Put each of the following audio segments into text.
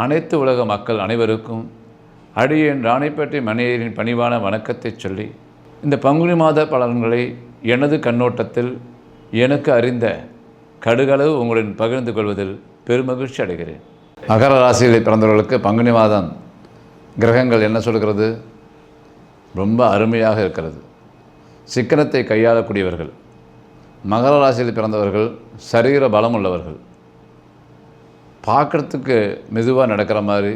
அனைத்து உலக மக்கள் அனைவருக்கும் அடியேன் ராணிப்பேட்டை மணியரின் பணிவான வணக்கத்தை சொல்லி இந்த பங்குனி மாத பலன்களை எனது கண்ணோட்டத்தில் எனக்கு அறிந்த கடுகளவு உங்களுடன் பகிர்ந்து கொள்வதில் பெருமகிழ்ச்சி அடைகிறேன். மகர ராசியில் பிறந்தவர்களுக்கு பங்குனி மாதம் கிரகங்கள் என்ன சொல்கிறது? ரொம்ப அருமையாக இருக்கிறது. சிக்கனத்தை கையாளக்கூடியவர்கள். மகர ராசியில் பிறந்தவர்கள் சரீர பலம் உள்ளவர்கள். பார்க்குறதுக்கு மெதுவாக நடக்கிற மாதிரி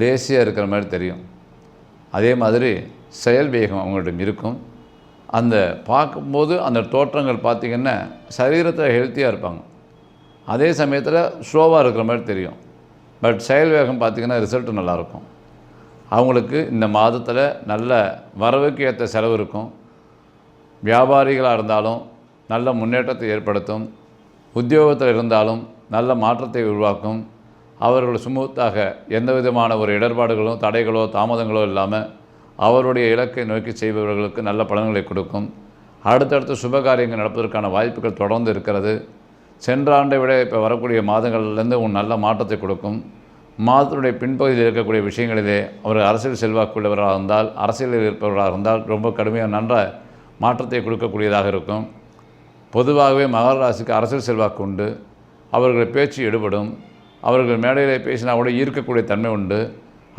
லேசியாக இருக்கிற மாதிரி தெரியும். அதே மாதிரி செயல் வேகம் அவங்கள்ட்ட இருக்கும். அந்த பார்க்கும்போது அந்த தோற்றங்கள் பார்த்திங்கன்னா சரீரத்தில் ஹெல்த்தியாக இருப்பாங்க. அதே சமயத்தில் ஸ்லோவாக இருக்கிற மாதிரி தெரியும். பட் செயல் வேகம் பார்த்திங்கன்னா ரிசல்ட் நல்லாயிருக்கும். அவங்களுக்கு இந்த மாதத்தில் நல்ல வரவுக்கு ஏற்ற செலவு இருக்கும். வியாபாரிகளாக இருந்தாலும் நல்ல முன்னேற்றத்தை ஏற்படுத்தும். உத்தியோகத்தில் இருந்தாலும் நல்ல மாற்றத்தை உருவாக்கும். அவர்கள் சுமூத்தாக எந்த விதமான ஒரு இடர்பாடுகளோ தடைகளோ தாமதங்களோ இல்லாமல் அவருடைய இலக்கை நோக்கி செய்பவர்களுக்கு நல்ல பலன்களை கொடுக்கும். அடுத்தடுத்து சுபகாரியங்கள் நடப்பதற்கான வாய்ப்புகள் தொடர்ந்து இருக்கிறது. சென்ற ஆண்டை விட இப்போ வரக்கூடிய மாதங்கள்லேருந்து உன் நல்ல மாற்றத்தை கொடுக்கும். மாதத்தினுடைய பின்பகுதியில் இருக்கக்கூடிய விஷயங்களிலே அவர் அரசியல் செல்வாக்குள்ளவராக இருந்தால் அரசியலில் இருப்பவராக இருந்தால் ரொம்ப கடுமையாக நன்ற மாற்றத்தை கொடுக்கக்கூடியதாக இருக்கும். பொதுவாகவே மகர ராசிக்கு அரசியல் செல்வாக்கு உண்டு. அவர்கள் பேச்சு எடுபடும். அவர்கள் மேடையில் பேசினா கூட ஈர்க்கக்கூடிய தன்மை உண்டு.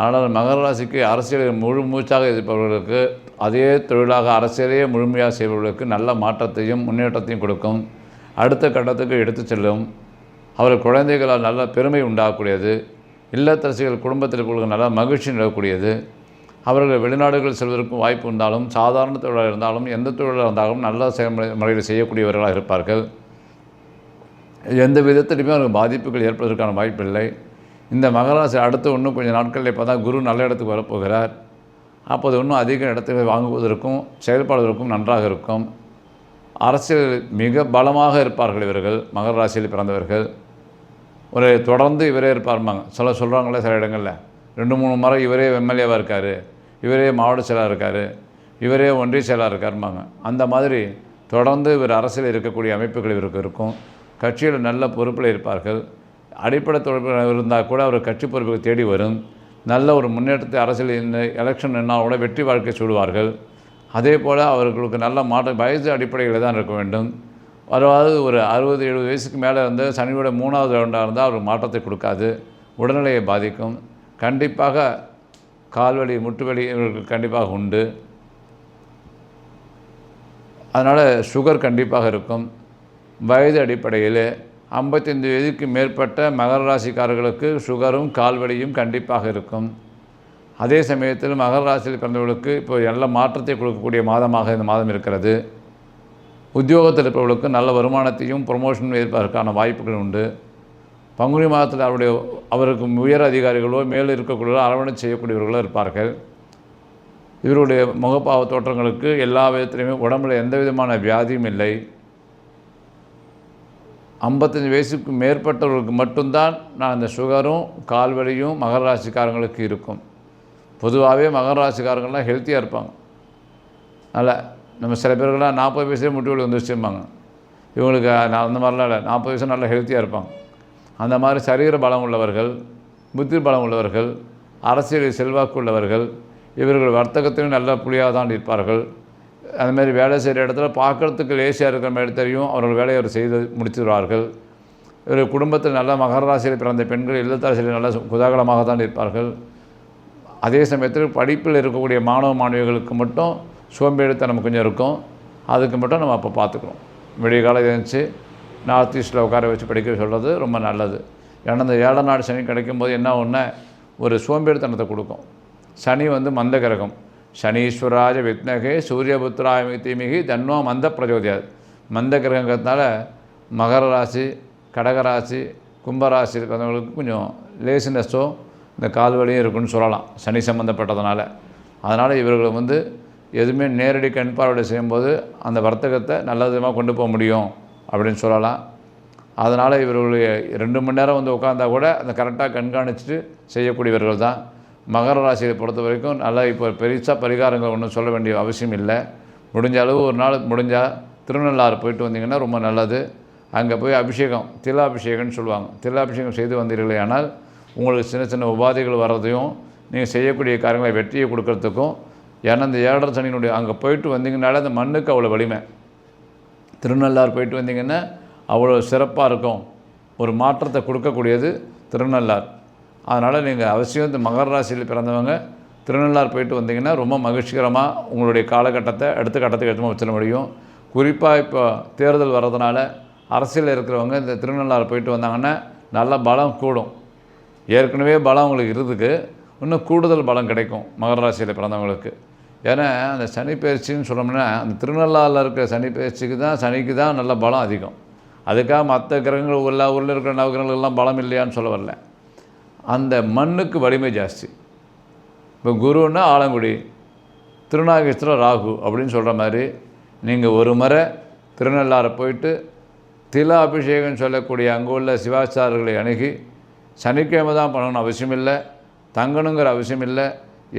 ஆனால் மகர ராசிக்கு அரசியலில் முழு மூச்சாக இருப்பவர்களுக்கு அதே தொழிலாக அரசியலையே முழுமையாக செய்பவர்களுக்கு நல்ல மாற்றத்தையும் முன்னேற்றத்தையும் கொடுக்கும். அடுத்த கட்டத்துக்கு எடுத்து செல்லும். அவர் குழந்தைகளால் நல்ல பெருமை உண்டாகக்கூடியது. இல்லத்தரசிகள் குடும்பத்தில் கொடுக்க நல்ல மகிழ்ச்சி நிலக்கூடியது அவர்கள் வெளிநாடுகள் செல்வதற்கும் வாய்ப்பு இருந்தாலும் சாதாரண தொழிலாக இருந்தாலும் எந்த தொழிலாக இருந்தாலும் நல்ல செயல்முறை முறையில் செய்யக்கூடியவர்களாக இருப்பார்கள். எந்த விதத்திலுமே அவருக்கு பாதிப்புகள் ஏற்படுவதற்கான வாய்ப்பில்லை இந்த மகராசி அடுத்து இன்னும் கொஞ்சம் நாட்களில் இப்போ தான் குரு நல்ல இடத்துக்கு வரப்போகிறார். அப்போது இன்னும் அதிக இடத்தை வாங்குவதற்கும் செயல்பாடுவதற்கும் நன்றாக இருக்கும். அரசியல் மிக பலமாக இருப்பார்கள் இவர்கள் மகர ராசியில் பிறந்தவர்கள். ஒரு தொடர்ந்து இவரே இருப்பார்மாங்க சில சொல்கிறாங்களே சில இடங்களில். ரெண்டு மூணு முறை இவரே எம்எல்ஏவாக இருக்கார் இவரே மாவட்ட செயலாக இருக்கார் இவரே ஒன்றிய செயலாக இருக்காருமாங்க அந்த மாதிரி தொடர்ந்து இவர் அரசியல் இருக்கக்கூடிய அமைப்புகள் இவருக்கு இருக்கும். கட்சியில் நல்ல பொறுப்பில் இருப்பார்கள். அடிப்படை தொடர்பு இருந்தால் கூட அவர் கட்சி பொறுப்புக்கு தேடி வரும். நல்ல ஒரு முன்னேற்றத்தை அரசியல் இந்த எலெக்ஷன் என்ன கூட வெற்றி வாழ்க்கை சொல்வார்கள் அதே போல் அவர்களுக்கு நல்ல மாற்றம் வயது அடிப்படையில் தான் இருக்க வேண்டும். அதாவது ஒரு அறுபது எழுபது வயசுக்கு மேலே இருந்து சனியோட மூணாவது ரவுண்டாக இருந்தால் அவர் மாற்றத்தை கொடுக்காது. உடல்நிலையை பாதிக்கும். கண்டிப்பாக கால்வலி முட்டுவலி இவர்களுக்கு கண்டிப்பாக உண்டு. அதனால் சுகர் கண்டிப்பாக இருக்கும். வயது அடிப்படையில் ஐம்பத்தைந்து வயதுக்கு மேற்பட்ட மகர ராசிக்காரர்களுக்கு சுகரும் கால்வலியும் கண்டிப்பாக இருக்கும். அதே சமயத்தில் மகர ராசியில் பிறந்தவர்களுக்கு இப்போ நல்ல மாற்றத்தை கொடுக்கக்கூடிய மாதமாக இந்த மாதம் இருக்கிறது. உத்தியோகத்தில் இருப்பவர்களுக்கு நல்ல வருமானத்தையும் ப்ரொமோஷன் இருப்பதற்கான வாய்ப்புகள் உண்டு. பங்குனி மாதத்தில் அவருடைய அவருக்கு உயர் அதிகாரிகளோ மேலே இருக்கக்கூடியவர்களோ அரவணை செய்யக்கூடியவர்களோ இருப்பார்கள். இவருடைய முகப்பாவ தோற்றங்களுக்கு எல்லா விதத்திலையுமே உடம்புல எந்த விதமான வியாதியும் இல்லை. ஐம்பத்தஞ்சு வயசுக்கு மேற்பட்டவர்களுக்கு மட்டும்தான் நான் இந்த சுகரும் கால்வலியும் மகர ராசிக்காரங்களுக்கு இருக்கும். பொதுவாகவே மகர ராசிக்காரங்கள்லாம் ஹெல்த்தியாக இருப்பாங்க. அதில் நம்ம சில பேருக்கெல்லாம் நாற்பது வயசுலேயே முட்டி வலி வந்துருச்சும்பாங்க. இவங்களுக்கு நான் அந்த மாதிரிலாம் இல்லை. நாற்பது வயசு நல்லா ஹெல்த்தியாக இருப்பாங்க. அந்த மாதிரி சரீர பலம் உள்ளவர்கள் புத்தி பலம் உள்ளவர்கள் அரசியலில் செல்வாக்கு உள்ளவர்கள் இவர்கள் வர்த்தகத்திலும் நல்ல புலியாக தான் இருப்பார்கள். அதுமாரி வேலை செய்கிற இடத்துல பார்க்குறதுக்கு லேசியாக இருக்கிற மாதிரி தெரியும். அவர்கள் வேலையை அவர் செய்து முடித்துடுவார்கள் இவர் குடும்பத்தில் நல்ல மகர ராசியில் பிறந்த பெண்கள் இல்லத்தரசியில் நல்ல குதாகலமாக தான் இருப்பார்கள் அதே சமயத்தில் படிப்பில் இருக்கக்கூடிய மாணவ மாணவிகளுக்கு மட்டும் சோம்பேறித்தனம் கொஞ்சம் இருக்கும். அதுக்கு மட்டும் நம்ம அப்போ பார்த்துக்குறோம். விடிய காலம் எழுந்துச்சு நார்த் ஈஸ்ட்டில் உட்கார வச்சு படிக்க சொல்கிறது ரொம்ப நல்லது. ஏன்னா இந்த ஏழை நாடு சனி கிடைக்கும்போது என்ன ஒன்று ஒரு சோம்பேறித்தனத்தை கொடுக்கும். சனி வந்து மந்த கிரகம். சனீஸ்வராஜ வித்னகே சூரியபுத்திராய தீமிகி தன்னோ மந்த பிரஜோதியாது மந்த கிரகங்கிறதுனால மகர ராசி கடகராசி கும்பராசி இருக்கிறவங்களுக்கு கொஞ்சம் லேசினஸ்ஸோ இந்த கால் வலியும் இருக்குன்னு சொல்லலாம். சனி சம்மந்தப்பட்டதுனால அதனால் இவர்கள் வந்து எதுவுமே நேரடி கண் பார்வை செய்யும்போது அந்த வர்த்தகத்தை நல்ல விதமாக கொண்டு போக முடியும் அப்படின்னு சொல்லலாம். அதனால் இவர்களுடைய ரெண்டு மணி நேரம் வந்து உட்காந்தா கூட அந்த கரெக்டாக கண்காணிச்சுட்டு செய்யக்கூடியவர்கள் தான். மகர ராசியை பொறுத்த வரைக்கும் நல்லா இப்போ பெருசாக பரிகாரங்கள் ஒன்றும் சொல்ல வேண்டிய அவசியம் இல்லை. முடிஞ்ச அளவு ஒரு நாள் முடிஞ்சால் திருநள்ளாறு போயிட்டு வந்தீங்கன்னா ரொம்ப நல்லது. அங்கே போய் அபிஷேகம் திலாபிஷேகம்னு சொல்லுவாங்க. திலாபிஷேகம் செய்து வந்தீர்களே ஆனால் உங்களுக்கு சின்ன சின்ன உபாதைகள் வர்றதையும் நீங்கள் செய்யக்கூடிய காரியங்களை வெற்றியை கொடுக்கறதுக்கும் ஏன்னா இந்த ஏழரை சனியினுடைய அங்கே போயிட்டு வந்தீங்கனாலே அந்த மண்ணுக்கு அவ்வளோ வலிமை. திருநள்ளாறு போயிட்டு வந்தீங்கன்னா அவ்வளோ சிறப்பாக இருக்கும். ஒரு மாற்றத்தை கொடுக்கக்கூடியது திருநள்ளார் அதனால் நீங்கள் அவசியம் இந்த மகர ராசியில் பிறந்தவங்க திருநள்ளார் போயிட்டு வந்தீங்கன்னா ரொம்ப மகிழ்ச்சிகரமாக உங்களுடைய காலகட்டத்தை அடுத்த கட்டத்துக்கு எடுத்து வச்சிட முடியும். குறிப்பாக இப்போ தேர்தல் வர்றதுனால அரசியலில் இருக்கிறவங்க இந்த திருநள்ளார் போயிட்டு வந்தாங்கன்னா நல்ல பலம் கூடும். ஏற்கனவே பலம் உங்களுக்கு இருக்குது இன்னும் கூடுதல் பலம் கிடைக்கும் மகர ராசியில் பிறந்தவங்களுக்கு. ஏன்னா அந்த சனி பயிற்சின்னு சொன்னோம்னா அந்த திருநள்ளாரில் இருக்கிற சனி பயிற்சிக்கு தான் சனிக்கு தான் நல்ல பலம் அதிகம். அதுக்காக மற்ற கிரகங்கள் எல்லா ஊரில் இருக்கிற நவகிரகங்கள்லாம் பலம் இல்லையான்னு சொல்ல வரல. அந்த மண்ணுக்கு வலிமை ஜாஸ்தி. இப்போ குருன்னா ஆலங்குடி திருநாகேஸ்வரம் ராகு அப்படின்னு சொல்கிற மாதிரி நீங்கள் ஒரு முறை திருநள்ளாரை போயிட்டு தில அபிஷேகம் சொல்லக்கூடிய அங்கே உள்ள சிவாச்சாரர்களை அணுகி சனிக்கிழமை தான் பண்ணணும் அவசியம் இல்லை தங்கணுங்கிற அவசியம் இல்லை.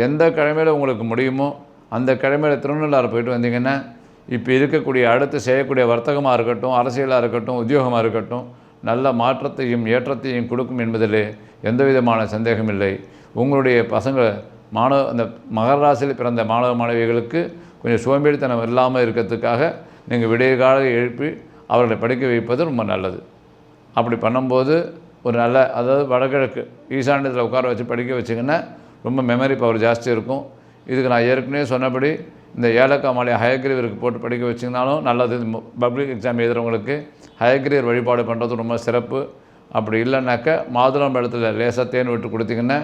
எந்த கிழமையில் உங்களுக்கு முடியுமோ அந்த கிழமையில் திருநள்ளாறு போயிட்டு வந்தீங்கன்னா இப்போ இருக்கக்கூடிய அடுத்து செய்யக்கூடிய வர்த்தகமாக இருக்கட்டும் அரசியலாக இருக்கட்டும் உத்தியோகமாக இருக்கட்டும் நல்ல மாற்றத்தையும் ஏற்றத்தையும் கொடுக்கும் என்பதிலே எந்த விதமான சந்தேகமில்லை உங்களுடைய பசங்க மாணவ அந்த மகர ராசியில் பிறந்த மாணவ மாணவிகளுக்கு கொஞ்சம் சோம்பேறித்தனம் இல்லாமல் இருக்கிறதுக்காக நீங்கள் விடிய கால எழுப்பி அவர்களை படிக்க வைப்பது ரொம்ப நல்லது. அப்படி பண்ணும்போது ஒரு நல்ல அதாவது வடகிழக்கு ஈசாண்டத்தில் உட்கார வச்சு படிக்க வச்சிங்கன்னா ரொம்ப மெமரி பவர் ஜாஸ்தி இருக்கும். இதுக்கு நான் ஏற்கனவே சொன்னபடி இந்த ஏலக்காய் மாலை ஹயக்ரீவருக்கு போட்டு படிக்க வச்சிங்கனாலும் நல்லது. பப்ளிக் எக்ஸாம் எழுதுகிறவங்களுக்கு ஹயக்ரீவர் வழிபாடு பண்ணுறது ரொம்ப சிறப்பு. அப்படி இல்லைனாக்கா மாதுளம் பழத்தில் லேசாக தேன் விட்டு கொடுத்தீங்கன்னா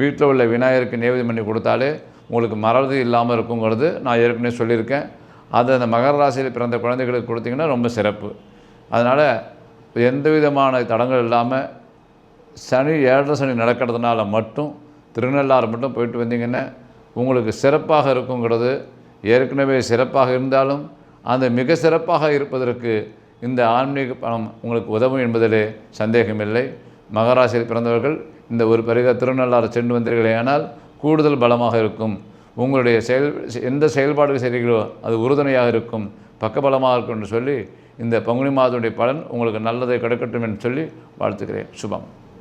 வீட்டில் உள்ள விநாயகருக்கு நேவேதி பண்ணி கொடுத்தாலே உங்களுக்கு மறதி இல்லாமல் இருக்குங்கிறது நான் ஏற்கனவே சொல்லியிருக்கேன். அதை அந்த மகர ராசியில் பிறந்த குழந்தைகளுக்கு கொடுத்தீங்கன்னா ரொம்ப சிறப்பு. அதனால் எந்த விதமான தடங்கள் இல்லாமல் சனி ஏழரை சனி நடக்கிறதுனால மட்டும் திருநள்ளாறு மட்டும் போயிட்டு வந்தீங்கன்னா உங்களுக்கு சிறப்பாக இருக்குங்கிறது ஏற்கனவே சிறப்பாக இருந்தாலும் அந்த மிக சிறப்பாக இருப்பதற்கு இந்த ஆன்மீக பணம் உங்களுக்கு உதவும் என்பதிலே சந்தேகமில்லை. மகராசியில் பிறந்தவர்கள் இந்த ஒரு பருக திருநள்ளாறு சென்று வந்தீர்களே ஆனால் கூடுதல் பலமாக இருக்கும். உங்களுடைய செயல் எந்த செயல்பாடுகள் செய்கிறீர்களோ அது உறுதுணையாக இருக்கும். பக்கபலமாக இருக்கும் என்று சொல்லி இந்த பங்குனி மாதத்துடைய பலன் உங்களுக்கு நல்லதை கிடைக்கட்டும் என்று சொல்லி வாழ்த்துக்கிறேன் சுபம்.